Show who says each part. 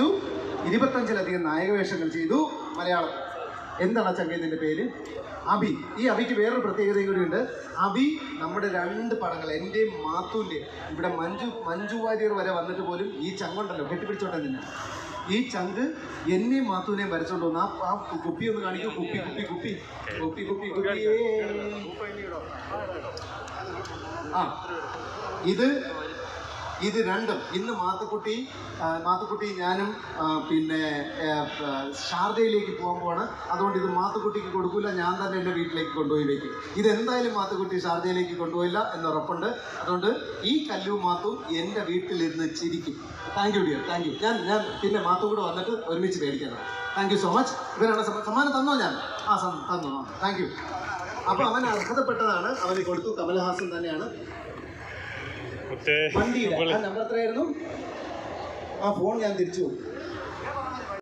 Speaker 1: അഭിനയിച്ചു ഇരുപത്തഞ്ചിലധികം നായകവേഷങ്ങൾ ചെയ്തു മലയാളം. എന്താണ് ചങ്കേതിന്റെ പേര്? അഭി. ഈ അഭിക്ക് വേറൊരു പ്രത്യേകതയും കൂടിയുണ്ട് അഭി നമ്മുടെ രണ്ട് പടങ്ങൾ എന്റെയും മാത്തുവിന്റെയും ഇവിടെ മഞ്ജു മഞ്ജു വാര്യർ വരെ വന്നിട്ട് പോലും ഈ ചങ്കുണ്ടല്ലോ കെട്ടിപ്പിടിച്ചോട്ടെ തന്നെ ഈ ചങ്ക് എന്നെയും മാത്തുവിനെയും വരച്ചോണ്ട് വന്നു ആ കുപ്പി ഒന്ന് കാണിക്കൂ. കുപ്പി കുപ്പി കുപ്പി. കുപ്പി കുപ്പി കുപ്പി. ആ ഇത് ഇത് രണ്ടും. ഇന്ന് മാത്തുക്കുട്ടി മാത്തുക്കുട്ടി ഞാനും പിന്നെ ശാരദയിലേക്ക് പോകുമ്പോഴാണ് അതുകൊണ്ട് ഇത് മാത്തുക്കുട്ടിക്ക് കൊടുക്കില്ല ഞാൻ തന്നെ എന്റെ വീട്ടിലേക്ക് കൊണ്ടുപോയി വയ്ക്കും ഇതെന്തായാലും മാത്തുക്കുട്ടി ഷാർജയിലേക്ക് കൊണ്ടുപോയില്ല എന്ന് ഉറപ്പുണ്ട്. അതുകൊണ്ട് ഈ കല്ലു മാത്തും എന്റെ വീട്ടിലിരുന്ന് ചിരിക്കും. Thank you dear thank you ഞാൻ ഞാൻ പിന്നെ മാത്തു കൂടെ വന്നിട്ട് ഒരുമിച്ച് മേടിക്കാനാണ് താങ്ക് യു സോ മച്ച് ഇവരാണ് സമ്മാനം തന്നോ ഞാൻ? ആ തന്നു. താങ്ക് യു അപ്പോൾ അവൻ അർഹതപ്പെട്ടതാണ്. അവന് കൊടുത്തു. കമൽഹാസൻ തന്നെയാണ്. വണ്ടിയുടെ. ആ നമ്പർ എത്രയായിരുന്നു? ആ ഫോൺ ഞാൻ തിരിച്ചു